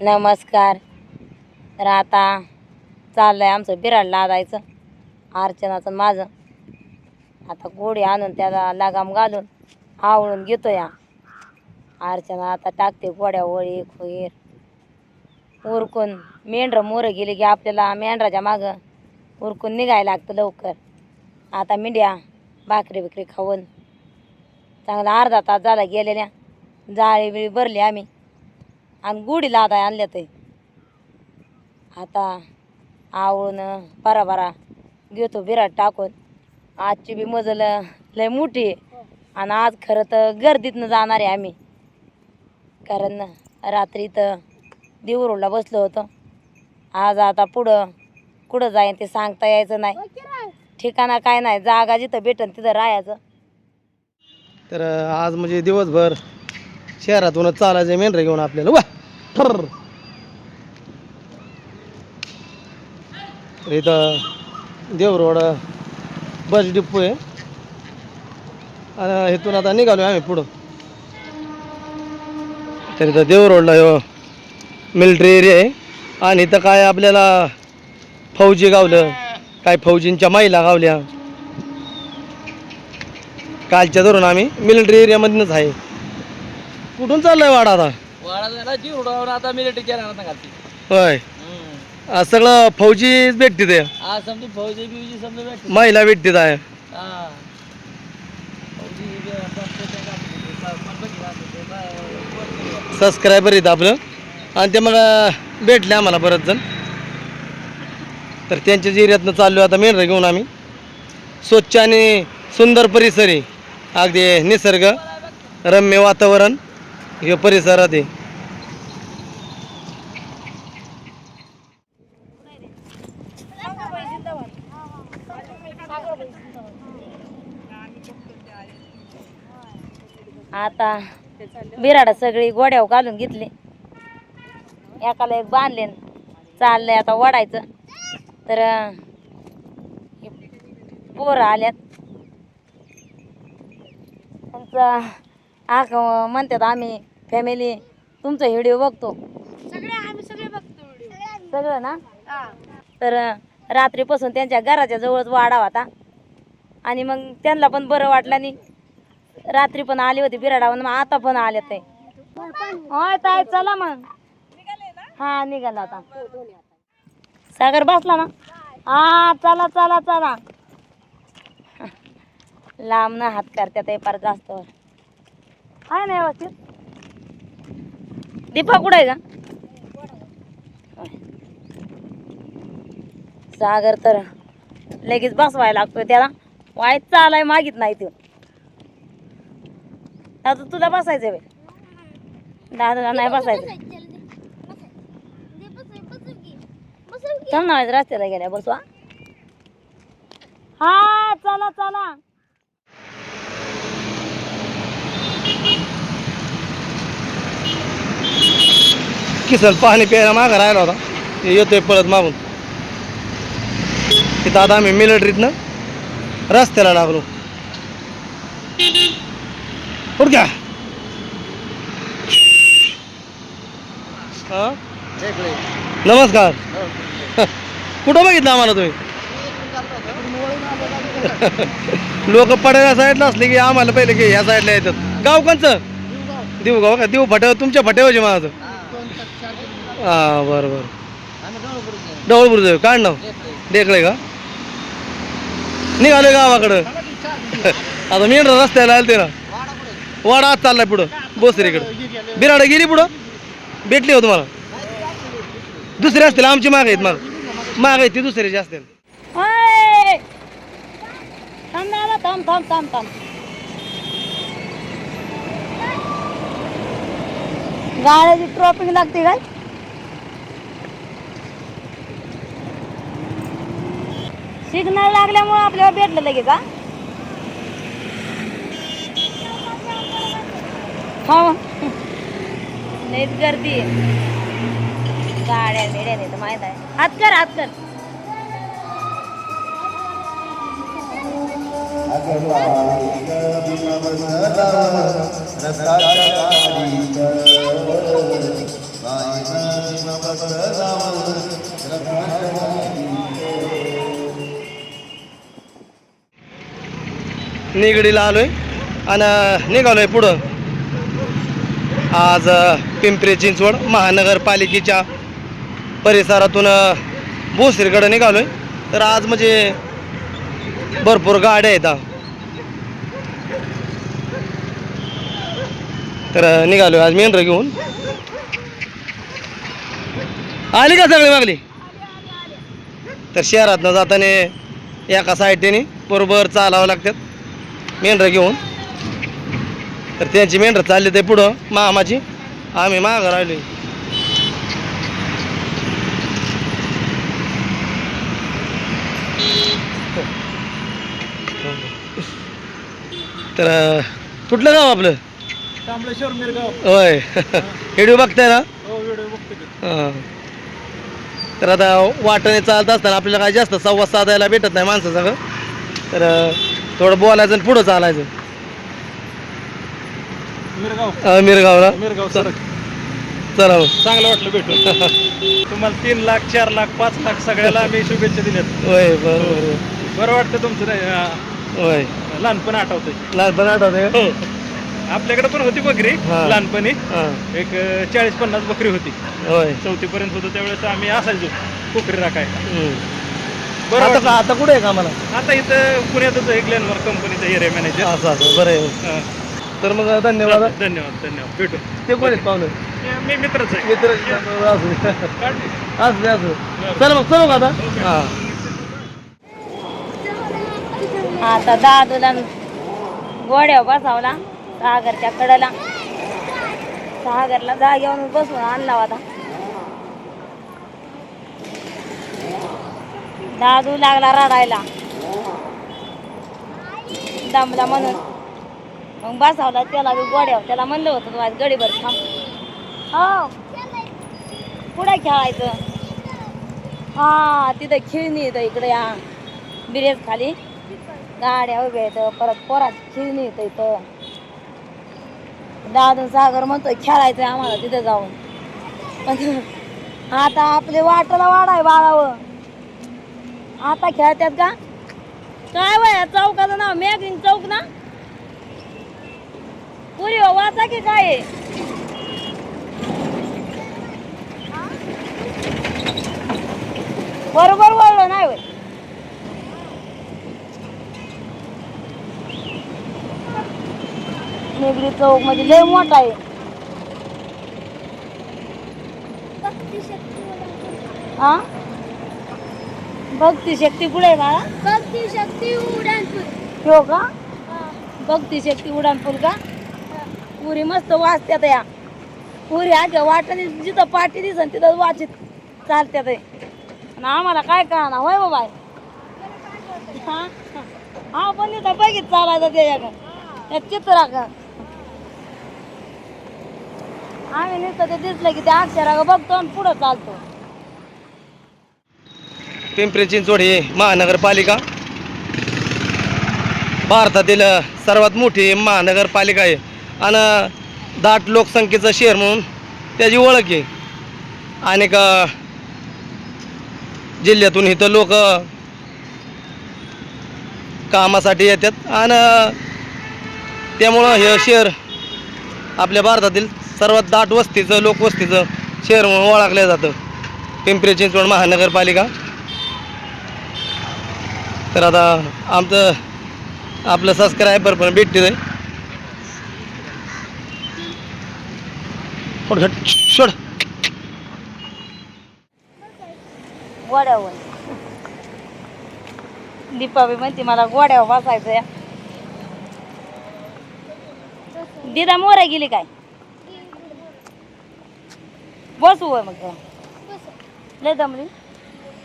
नमस्कार. तर आता आहे आमचं बिराड लादायचं अर्चनाचं माझं. आता गोडी आणून त्याला लगाम घालून आवळून घेतो या अर्चना आता टाकते गोड्या वळी खोईर. उरकून मेंढरं मोरं गेली की आपल्याला मेंढराच्या मागं उरकून निघायला लागतं लवकर. आता मेंढ्या भाकरी बिकरी खाऊन चांगला अर्धा तास झाला गेलेल्या जाळी बिळी भरली आम्ही. आणि गुढी लादाय आणल्या ते. आता आवळून बरा बरा घेतो बिराट टाकून. आजची बी मजल लय मोठी आहे. आणि आज खरं तर गर्दीतनं जाणार आहे आम्ही. कारण रात्री तर देऊरोडला बसलो होतो. आज आता पुढं कुठं जाईन ते सांगता यायचं नाही. ठिकाणा काय नाही जागा जिथं भेटन तिथं राहायचं. तर आज म्हणजे दिवसभर शहरातूनच चालायचं मेंढरं घेऊन आपल्याला. वा! ठर इथं देवरोड बस डिपो आहे. आणि इथून आता निघालो आम्ही पुढं. तर इथं देवरोडला हो मिलिटरी एरिया आहे. आणि इथं काय आपल्याला फौजी गावलं काय फौजींच्या महिला गावल्या. कालच्या धरून आम्ही मिलिटरी एरियामधनंच आहे. कुठून चाललंय वाडा आता? वाडा झाला जीव उडवून आता घालते होय. आज सगळं फौजीच भेटते ते. आज समजा फौजी बिवजी समजा भेटते महिला भेटते आहे. हा. फौजी बी आता आपलं ते काय म्हणते, प- पण बघितलं असं ते बा- सबस्क्रायबर आहेत आपलं. आणि ते अं, भेटले आम्हाला बरेच जण. तर त्यांच्याच एरियातनं चाललो आता मेंढरं घेऊन आम्ही. स्वच्छ आणि सुंदर परिसर आहे. अगदी निसर्ग रम्य वातावरण. हे परिसरात आहे. आता बिराड सगळी गोड्यावर घालून घेतली. एकाला एक बांधले चाललंय आता वडायचं. तर पोरं आल्यात. त्यांचा आख म्हणतात आम्ही फॅमिली तुमचा व्हिडिओ बघतो. सगळं ना? तर रात्रीपासून त्यांच्या घराच्या जवळच वाडा होता. आणि मग त्यांना पण बरं वाटलं आणि रात्री पण आली होती बिराडावर मग आता पण आले ते होय ताई चला मग. हा निघाला आता. सागर बसला ना? हा चला चला चला. लांब ना हात करत्या ते फार जास्त. आहे ना व्यवस्थित? दीपा कुठं आहे का सागर तर लगेच बसवायला लागतोय त्याला. वाईट चालाय मागित नाही तो. आता तुला बसायचं बे दादाला नाही बसायचं. थांब ना रस्त्याला गेल्या बसवा हा. चला चला. किसल पाणी प्यायला मागं राहिला होता. ते येतोय पळत मागून. तिथं आता आम्ही मिलिटरीतनं रस्त्याला लागलो. उडक्या हा? नमस्कार। कुठं बघितलं आम्हाला तुम्ही? लोक पडायला साईडला असले की आम्हाला पहिले की ह्या साईडला येतात. गाव कोणचं? देऊ गाव का? देऊ फट्यावर तुमच्या फट्यावरचे माझं. हा। बरं बरं. डवळपूर जाऊ काढ नाव? देखले. का? निघाले गावाकडं. आता मी रस्त्याला आलते ना. वाडा आत चाललाय पुढं. बोसरीकडं बिराडं गेली पुढं? भेटली हो तुम्हाला. दुसरे असतील आमची माग आहेत मग. माग आहेत ती दुसऱ्याची असतील. थांब थांब थांब थांब थांब. गाड्याची ट्रॉपिंग लागते काय? सिग्नल लागल्यामुळे आपल्याला भेटलं लगेच हा? हो. लईच गर्दी आहे. गाड्या बिड्या नाही तर माहीत आहे. हात कर हात कर. निगडीला आलोय आणि निघालोय पुढं. आज पिंपरी चिंचवड महानगरपालिकेच्या परिसरातून भोसरीकडं निघालो आहे तर आज म्हणजे भरपूर गाड्या आहेत तर निघालो आज मेंढरं घेऊन. आली का सगळी मागली तर शहरातनं जाताना एका साईडने बरोबर चालावं लागतात मेंढरं घेऊन. तर त्यांची मेंढरं चालली ते पुढं. मामाची. आम्ही मागं राहिलोय. तर कुठलं गाव आपलं? होय. व्हिडिओ बघताय ना? हो हां. तर आता वाटाने चालत असताना आपल्याला काय जास्त संवाद साधायला भेटत नाही माणसं सगळं तर थोडं बोलायचं आणि पुढं चालायचं. मिरगाव. अं, मिरगावला. मिरगाव सर चला. मग. चांगलं वाटलं भेटून. तुम्हाला तीन लाख चार लाख पाच लाख सगळ्याला आम्ही शुभेच्छा दिल्यात. होय बरं बरं बरं वाटतं तुमचं नाही, होय. लहानपण आठवतंय. लहानपण आठवते का? आपल्याकडे पण होती बकरी हा. लहानपणी. हां. एक चाळीस पन्नास बकरी होती. होय. चौथी पर्यंत होतो त्यावेळेस आम्ही असायचो कोकरी राखाय हम्म. बरं आता वाटलं. का आता कुठे आहे कामाला आता इथं पुण्यातच एक ग्लेनमार्क कंपनीचा एरिया मॅनेजर असं असं. बरं आहे. तर मग धन्यवाद. धन्यवाद धन्यवाद भेटू. ते कोण आहेत पाहुणे? मी मित्रच आहे. मित्र असू दे. असू दे, असू दे. चल मग चलू का आता. हां. आता दादूला गोड्यावर बसावला सागरच्या कडेला. सागरला जागेवर बसून आणला होता. दादू लागला रडायला. दमला म्हणून. मग बसावला त्याला बी त्याला म्हणलं होतं तू आज गडीभर थांब. हो. पुढे खेळायचं? हा तिथं खिळणी येतं इकडे या. बिरेज खाली. गाड्या उभ्या आहेत परत पोरात खिळणी येतं इथं. दादू सागर म्हणतोय खेळायचं आम्हाला तिथे जाऊन. पण आता आपले वाटाला वाढाय बाळावं. आता खेळतात का? काय वय चौकाचं नाव मॅगिंग चौक ना? पुरी हो, वाचा की काय? आहे? बरोबर वळलं नाही वय निगडी चौक म्हणजे लय मोठा आहे. हा भक्ती शक्ती कुठे आहे बाळा? भक्ती शक्ती उड्डाणपूल. हो का? भक्ती शक्ती उडानपूल का? पुरी मस्त वाचत्यात या. पुरी आमच्या वाटाने जिथं पाठी दिसन तिथं वाचित चालत्यात आहे. आणि आम्हाला काय कळणार होय बाबा? हा? हा पण इथं बघित चालायचं ते त्याच्याकडं त्या चित्राकडं आम्ही नुसतं ते दिसलं की त्या अक्षरा बघतो आणि पुढं चालतो. पिंपरी चिंचवड ही महानगरपालिका. भारतातील सर्वात मोठी महानगरपालिका आहे. आणि दाट लोकसंख्येचं शहर म्हणून त्याची ओळख आहे. अनेक जिल्ह्यातून इथं लोक कामासाठी येतात. आणि त्यामुळं हे शहर आपल्या भारतातील सर्वात दाट वस्तीचं लोकवस्तीचं शहर म्हणून ओळखलं जातं. पिंपरी चिंचवड महानगरपालिका. तर आता आमचं आपलं सबस्क्रायबर पण भेटते सोड सोड, सोड. गोड्यावर. दीपाबाई म्हणते मला गोड्यावर बसायचंय. दिदा मोरा गेली काय? बसू होय मग. लय दमली.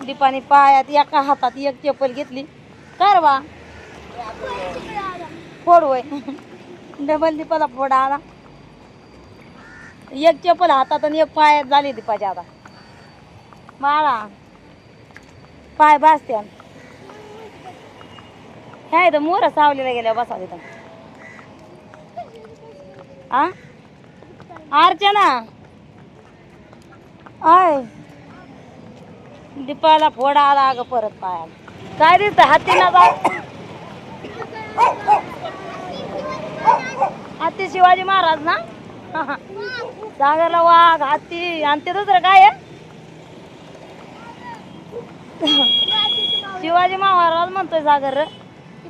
दीपाने पायात एका हातात एक चप्पल घेतली. कर बा? फोड होय. डबल दीपाला फोड आला. एक चप्पल हातात आणि एक पायात झाली दीपाच्या आता. बाळा पाय भासत्या ह्या इथं मोर सावलीला गेल्या बसा तिथं. आ? अर्चना. आय. दीपाला फोडा आला अगं परत पायाला. काय दिसत हत्तीना जा. हत्ती शिवाजी महाराज ना? सागरला वाघ हत्ती आणि ते दुसरं काय आहे? शिवाजी महाराज म्हणतोय सागर रे.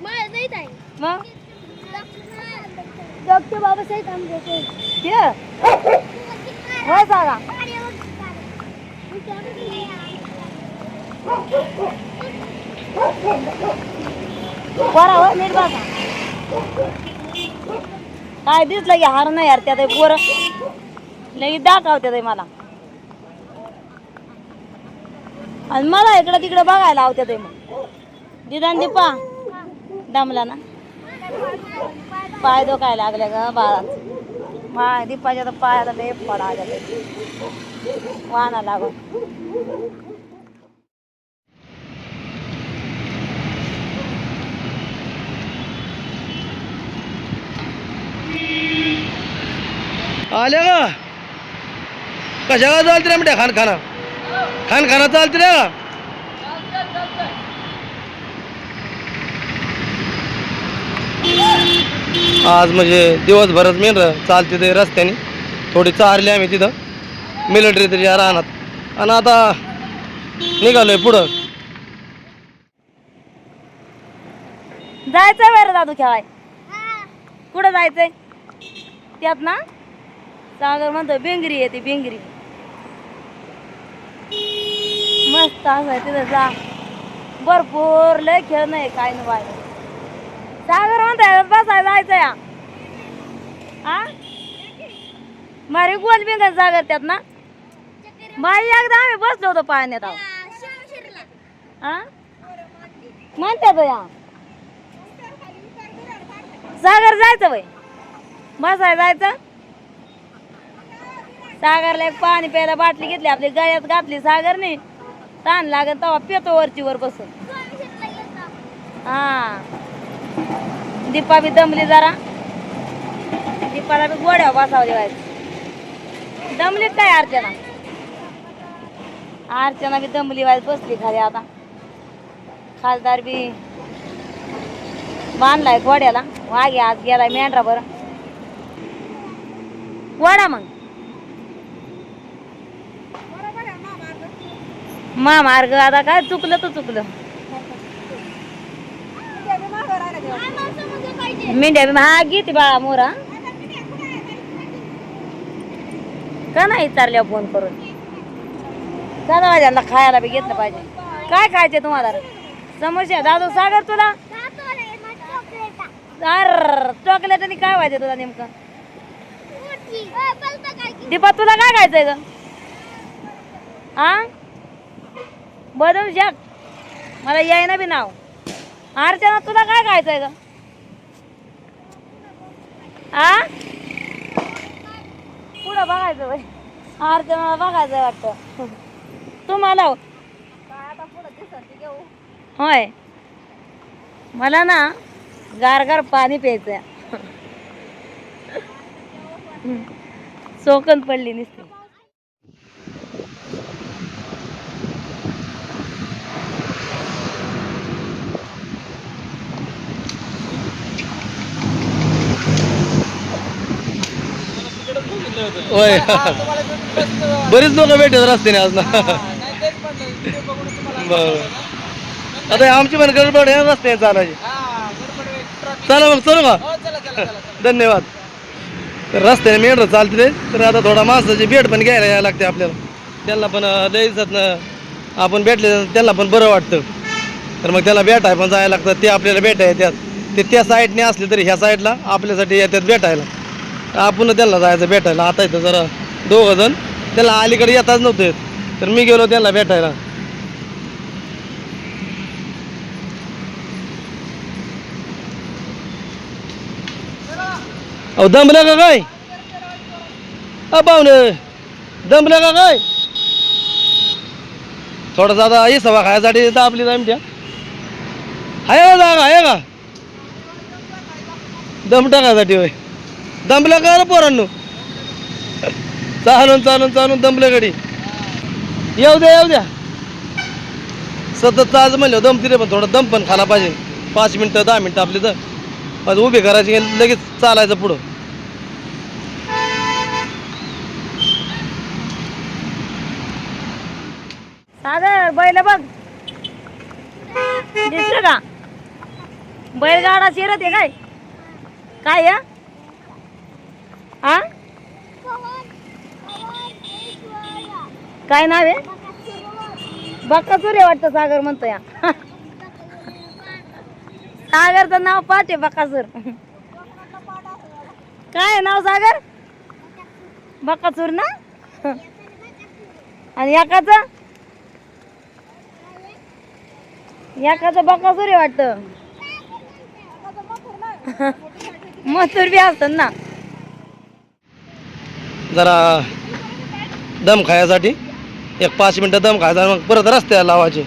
माझ्या मग? डॉक्टर बाबासाहेब आंबेडकर ते होय सागा. बरा होय नीट बसा. काय दिसलं की हार नाही यार त्यात पोर. लगेच दाखवते ते मला. आणि मला इकडं तिकडं बघायला लावते ते मग. दिदान दीपा दमला ना. पाय दुखायला लागले ग बाळा माय दीपाच्या तर पायाला लय पडा वाहना लागून. आल्या का कशा का चालते रे म्हणते खान खाना खान खाना चालते रे? का आज म्हणजे दिवसभरच मेन चालते ते रस्त्याने. थोडी चारली आम्ही तिथं. मिलिटरी तरी राहणार आणि आता निघालोय पुढं. जायचंय वेळ दादू खेळाय कुठं जायचंय? त्यात ना सागर म्हणतो बेंगरी आहे ती बेंगरी. मस्त असं आहे तिथं जा. भरपूर लय खेळ नाही काय ना बाय. सागर म्हणताय बसाय जायचं या हा मारे गोल बिंग सागर त्यात ना. बाई एकदा आम्ही बसलो होतो पाण्यात आहो. हा म्हणतात या. सागर जायचं बाई. मसाय जायचं? सागरला एक पाणी प्यायला बाटली घेतली आपली गळ्यात घातली सागरने. ताण लागत तेव्हा पेतो वरची वर बसून. हा. दीपा बी दमली जरा. दीपाला बी गोड्या बसावली व्हायचं दमलीत काय अर्चना? अर्चना बी दमली व्हायच बसली खाली आता. खासदार बी बांधलाय घोड्याला वागे आज गेलाय मेंढरा बरं वडा मग. मा मार्ग आता काय चुकलं तर चुकलं. मेंढ्या बी हा घेते बाळा मोरा. का नाही विचारल्या फोन करून? दादा माझ्यांना खायला बी घेतलं पाहिजे? काय खायचे तुम्हाला? समस्या दादू सागर तुला? अर चॉकलेट आणि काय व्हायचं तुला नेमकं? दीपा तुला काय खायचंय ग? हा बदल जग. मला यायना बी नाव. अर्चना तुला काय खायचंय ग? आ? पुढं बघायचं बाई? अर्चना बघायचं वाटतं. तुम्हाला हो. होय. मला ना गार गार पाणी प्यायचं चोकन पडली नुसती. होय. बरीच लोक भेटत रस्त्याने आज ना. नाही तेच म्हणलं व्हिडिओ बघून तुम्हाला बरं आता आमची पण गडबड आहे रस्त्याने चालायची हा. चला मग. चलू का हो. धन्यवाद. तर रस्त्याने मेंढर चालते ते तर आता थोडा माणसाची भेट पण घ्यायला यायला लागते आपल्याला. त्यांना पण द्यायचं आपण भेटले त्यांना पण बरं वाटतं. तर मग त्याला भेटाय पण जायला लागतं. ते आपल्याला भेटाय त्यात ते त्या साईडने असले तरी ह्या साईडला आपल्यासाठी येतात भेटायला. आपण त्यांना जायचं भेटायला. आता इथं जरा दोघं जण त्याला अलीकडे येताच नव्हते. तर मी गेलो त्यांना भेटायला. अहो दमलं का काय? अ पाहुणे दमलं का काय? थोडासा आता ये सभा खायसाठी येतं आपली आमच्या आहे हो का जागा आहे का? दम टाकायसाठी होय. दमलं का पोरांनो? चालून चालून चालून दमलं गडी येऊ द्या येऊ द्या. सतत आज म्हणलं दम तिथे पण थोडं दम पण खाला पाहिजे. पाच मिनटं दहा मिनटं आपली तर. आज उभी करायची लगेच चालायचं पुढं. बैल बघ. दिसत का? बैलगाडा शिरत आहे काय? काय या हा काय नाव आहे? बकाचूर आहे वाटतं सागर म्हणतो या सागरचं नाव पाठ आहे बकासूर. काय आहे नाव सागर? बकाचूर ना? आणि एकाचं? एकाचं बकासूर वाटतं. मथुर बी असतात ना. जरा दम खायसाठी. एक पाच मिनटं दम खायचा मग परत रस्त्याला लावायचे.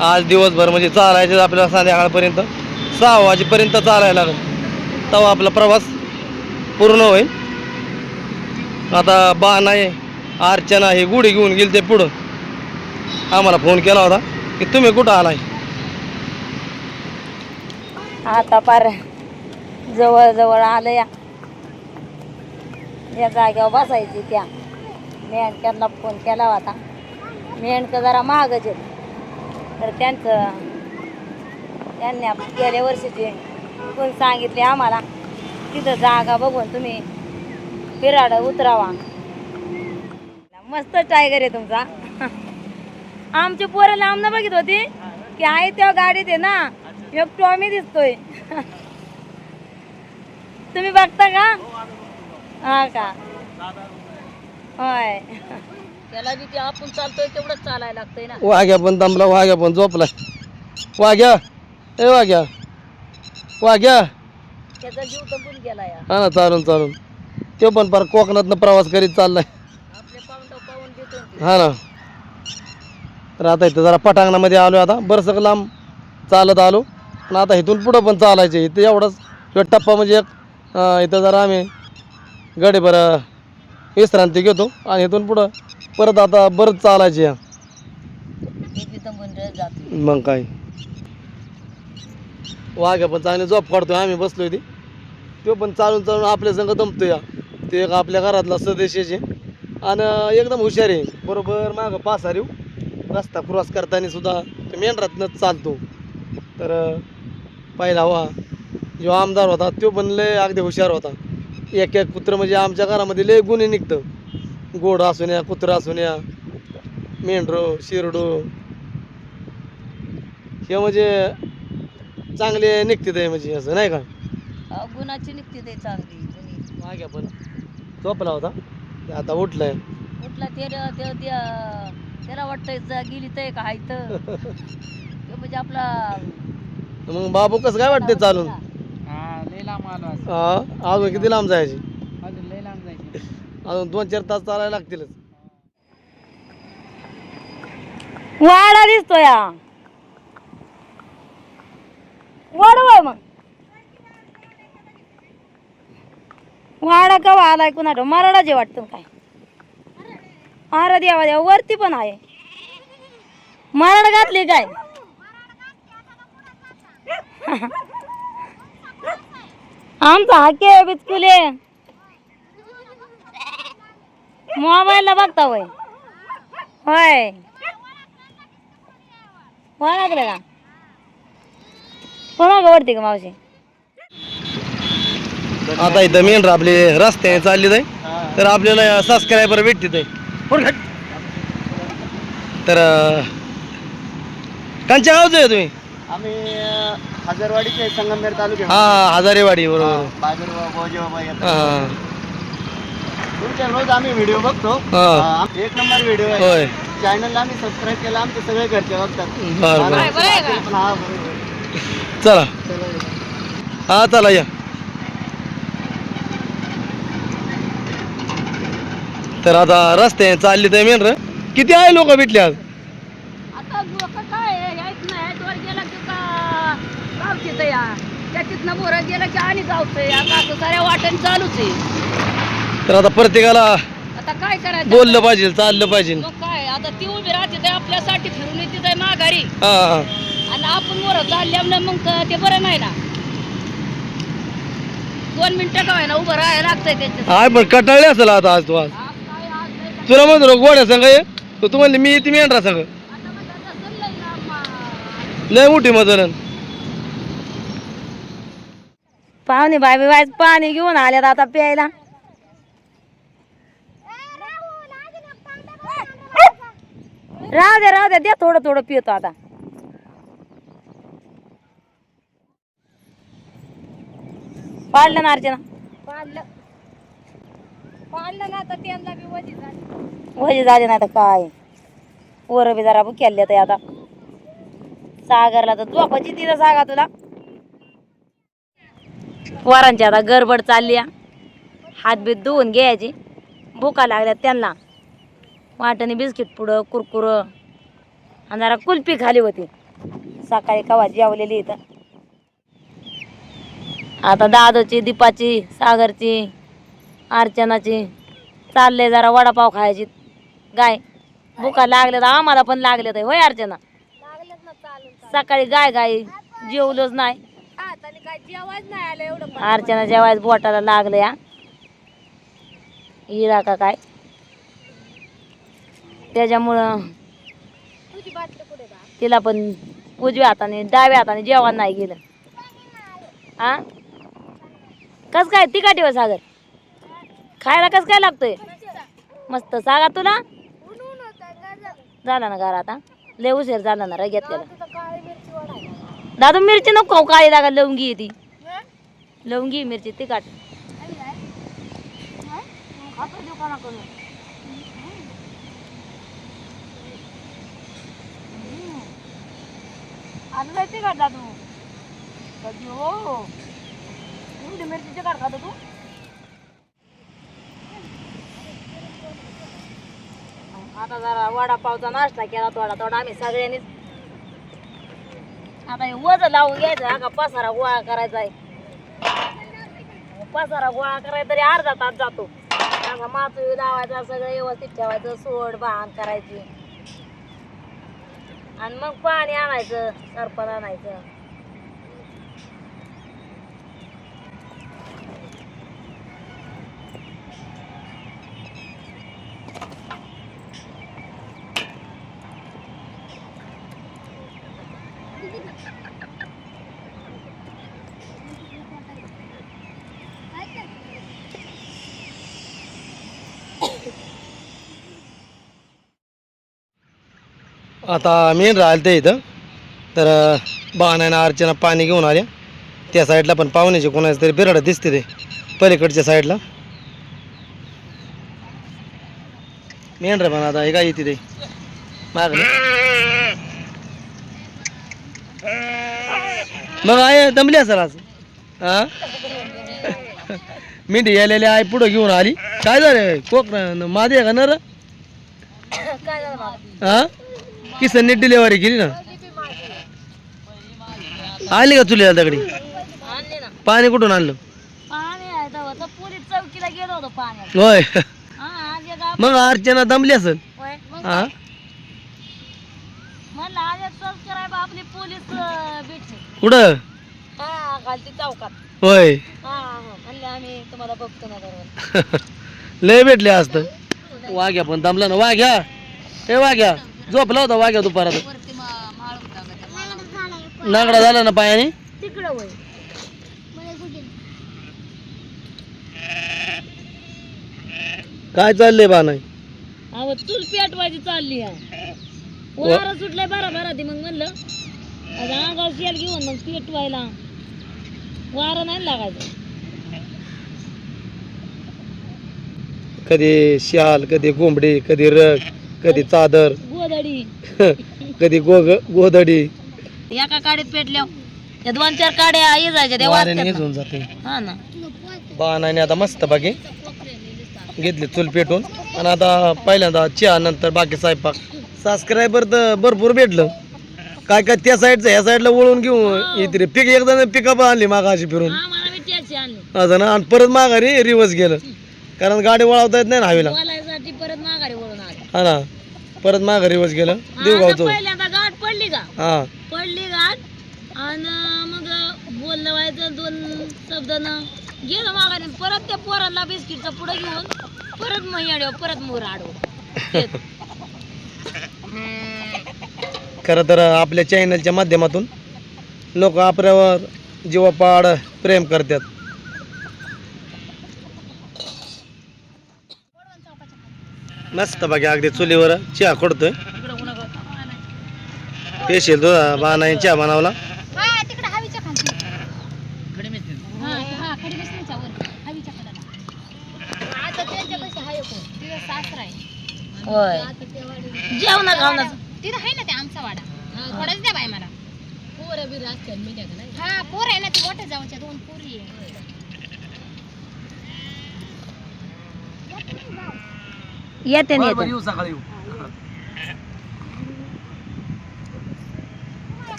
आज दिवसभर म्हणजे चालायचे आपल्याला संध्याकाळपर्यंत. सहा वाजेपर्यंत चालायला लागेल. तेव्हा आपला प्रवास पूर्ण होईल. आता बा नाही अर्चना हे गुढी घेऊन गेली ते पुढं. आम्हाला फोन केला होता की तुम्ही कुठं आलाय? आता पार जवळ जवळ आलं या. या जाग्यावर बसायची त्या. मेंढक्यांना फोन केला होता. मेंढकं जरा महागच आहेत तर त्यांचं त्यांनी गेल्या वर्षीचे कोण सांगितले आम्हाला. तिथं जागा बघून तुम्ही बिराड उतरावा. मस्त टायगर आहे तुमचा. आमच्या पोरं लांब बघित होती. की आहे तेव्हा गाडीत आहे ना. एक टॉमी दिसतोय. तुम्ही बघता का? हा का? होय. त्याला बी ते आपण चालतोय तेवढंच चालायला लागतंय ना. वाघ्या पण दमला वाघ्या पण झोपलाय. वाघ्या ए वाघ्या. वाघ्या. त्याचा जीव दबून गेला या हा ना चालून चालून. तो पण फार कोकणातनं प्रवास करीत चाललाय. आपले पाऊंड पाहून देतो हा ना. तर आता इथं जरा पटांगणामध्ये आलो आता. बरंच लांब चालत आलो. आणि आता इथून पुढं पण चालायचे. इथं एवढाच किंवा टप्पा म्हणजे एक इथं जरा आम्ही गडीभर विश्रांती घेतो आणि इथून पुढं परत आता बरंच चालायचे मग काय. वाघ्या पण चांगली झोप काढतोय आम्ही बसलोय ती. तो पण चालून चालून आपल्या संग दमतो या. ते एक आपल्या घरातला सदस्याचे आणि एकदम हुशार आहे. बरोबर मागं पासारीव. रस्ता क्रॉस करताना सुद्धा मेंढरातनंच चालतो. तर अं, पहिला वा. जो आमदार होता तो पण लय अगदी हुशार होता. एक एक कुत्रं म्हणजे आमच्या घरामध्ये लय गुन्हे निघतं. गोड असून या कुत्रं असून या. मेंढरो शिरडो. हे म्हणजे चांगले निघते ते म्हणजे असं नाही का? गुणाची निघते ते चांगली. मागे पण. झोपला होता? ते आता उठलाय. कुठला ते ते- ते- त्याला वाटतंय जा गेली तर का हाय तर ते म्हणजे आपला मग बाबू कसं काय वाटते चालून? हा लय लांब आलो आज. हा? अजून किती लांब जायची? अजून लय लांब जायचे. अजून दोन चार तास चालायला लागतीलच. वाडा दिसतो या वाढवाय मग. वाडा का आलाय कुणाला? मराठा जे वाटतं काय? अरे देवा देवा वरती पण आहे. मराठा घातली काय? आमचा हाके बिचकुले मोबाईलला बघता होय. होय. ओळखलं का कोणा वरती का मावशी? आता इथं मेन आपले रस्त्याने चालली जाई तर आपल्याला सबस्क्रायबर भेटते ते. तर कांच्या गावचं आहे तुम्ही? आम्ही हजारवाडीचे संगमनेर तालुक्यात हा हजारेवाडी बरोबर. बाजार बाबा बाबा येतात हा तुमच्या रोज आम्ही व्हिडिओ बघतो. हा. एक नंबर व्हिडिओ आहे. होय. चॅनलला आम्ही सबस्क्राईब केला आमचे सगळे घरचे बघतात. बर बर. हा बरोबर. चला. चला. हा चला या. तर आता रस्त्याने चालली तर मेन किती आहे लोक भेटले आज? आता लोक काय यायच नाही वर गेला की का गावची या. त्याच्यातनं बोरं गेलं की आणि गावचं आता असं साऱ्या वाटण चालूच आहे. तर आता प्रत्येकाला आता काय करायचं? बोललं पाहिजे चाललं पाहिजे. मग काय? आता ती उभी राहते ते आपल्यासाठी फिरून येते ते माघारी. हा हा. आणि आपण वर चालल्यावर मग तर ते बरं नाही ना. दोन मिनिटं का होईना उभं राहायला लागतंय त्याच्या हाय पण कटाळले असेल आता आज तू आज. तुला म्हणतो गोड्या संग ये. तर तू म्हणली मी येते मेंढरा संग लय मोठी मदन पाहुणे बाय बाय पाणी घेऊन आल्यात आता प्यायला. राहू दे राहू दे दे थोडं थोडं पितो आता. पाडलं ना अर्चना? पाडलं. पाडलं ना तर त्यांना बी वजी झाली. वजी झाले नाही तर काय? वर बी जरा तर आता. सागरला तर झोपाची तिथं सागा तुला. वरांची आता गडबड चालली आहे. हात बीत धुवून घ्यायची. भुका लागल्यात त्यांना. वाटणी बिस्किट पुढं कुरकुरं. आणि जरा कुल्फी खाली होती. सकाळी कवा जेवलेली इथं. आता दादूची दीपाची सागरची अर्चनाची. चालले जरा वडापाव खायची. गाय भुका लागले तर आम्हाला पण लागले तर होय अर्चना? सकाळी गाय गाय जेवलोच नाही. अर्चना जेवायच बोटाला लागलं या. इरा का काय? त्याच्यामुळं तिला पण उजव्या हाताने डाव्या हाताने जेवण नाही गेलं. हा कस काय तिकाटी हो सागर? खायला कस काय लागतोय? मस्त सांगा तुला. झाला ना घरा आता लय उशीर झाला ना रे घेतलेला तिथं काळी मिरची वडायला दादू मिरची नको खाऊ, काळी लागा लवंगी आहे ती. लवंगी मिरची तिखट आता लय तिखट दादू? कधी हो खातो तू? आता जरा वडापावचा नाश्ता केला थोडा थोडा आम्ही सगळ्यांनीच आता हे वज लावून घ्यायचं हा का पसारा गोळा करायचा आहे. पसारा गोळा करायचा तरी अर्धा तास जातो. असा माचू लावायचा सगळं व्यवस्थित ठेवायचं सोड बाण करायची. आणि मग पाणी आणायचं सरपण आणायचं. आता मेन राहिलं ते इथं. तर बाणानं अर्चना पाणी घेऊन आल्या त्या साईडला पण पाहुण्याचे कोणाचे तरी बिराड दिसते ते. पलीकडच्या साईडला मेन रे पण आता हे काय येते ते? मग आहे दमली असेल आज. हा मिंडी यायलेली आहे पुढं घेऊन आली. काय झालं? कोक मादी आहे का नर? हा किसनने डिलेवरी केली ना? आली का चुलीला दगडी? पाणी कुठून आणलं? होय. हा मग अर्चना दमली असेल? हा? कुठं? चौकात. होय. लय भेटले तर. वाघ्या पण दमला ना. वाघ्या. हे वाघ्या. झोपला होता वाघ्या दुपारात. नागडा झाला ना पायाने? तिकडं काय चाललंय बा नाही? अहो चूल पेटवायची चालली आहे. वारं सुटलंय बारा बारा ती मग म्हणलं आता अंगावर शेल घेऊन मग पेटवायला. वारं नाही लागायचं. कधी शाल कधी कोंबडी कधी रग. कधी चादर गोधडी. कधी गोग गोधडी. एका काडीत पेटल्या दोन चार काड्या ये जायच्या त्या वाऱ्याने वाजतात निघून जाते. ना. हा ना. बाणाने आता मस्त बाकी घेतली चूल पेटून. आणि आता पहिल्यांदा चहा नंतर बाकी स्वयंपाक. सबस्क्रायबर तर भरपूर भेटलं. काय काय त्या साईडचं ह्या साईडला वळून घेऊन येते रे पिक एकदा पिकअप आणली मागाशी फिरून. हा आणली. असं ना आणि परत माघारी रिवर्स गेलं. कारण गाडी वळवता येत नाही ना हवेला बोलायसाठी परत माघारी वळून आले हा ना. परत माघारी वच गेलं. देवगावचं पहिल्यांदा गाठ पडली का? हा. पडली गाठ. आणि मग बोललं व्हायचं दोन शब्दानं गेलं मागाने परत त्या पोराला बिस्किटचं पुढं घेऊन परत मग येड्यावर परत मोर आडव खरं तर आपल्या चॅनलच्या माध्यमातून लोक आपल्यावर जीवापाड प्रेम करतात. मस्त बाकी अगदी चुलीवर चहा कडतोय पेशल दुधा बाणा चहा बनवला. हा. हा हा हाय ते जेवणा खावणा तिथं आहे ना ते आमचा वाडा. थोडाच द्या बाई मला. पोरं बी राजकारण मी हा पोर आहे ना ते मोठ्या जाऊच्या दोन पोरी आहे. येते. बरं, येते येऊ सकाळी येऊ.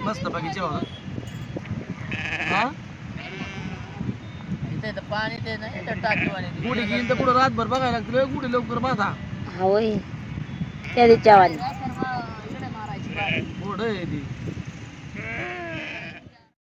मस्त बाकी जेवण हा? इथे इथं पाणी ते नाही इथं टाकीवाणी गुढी घेईन तर पुढं रातभर बघायला लागतं लय गुढी लवकर बांधा. होय. त्या दिवशी पुढं आहे ती.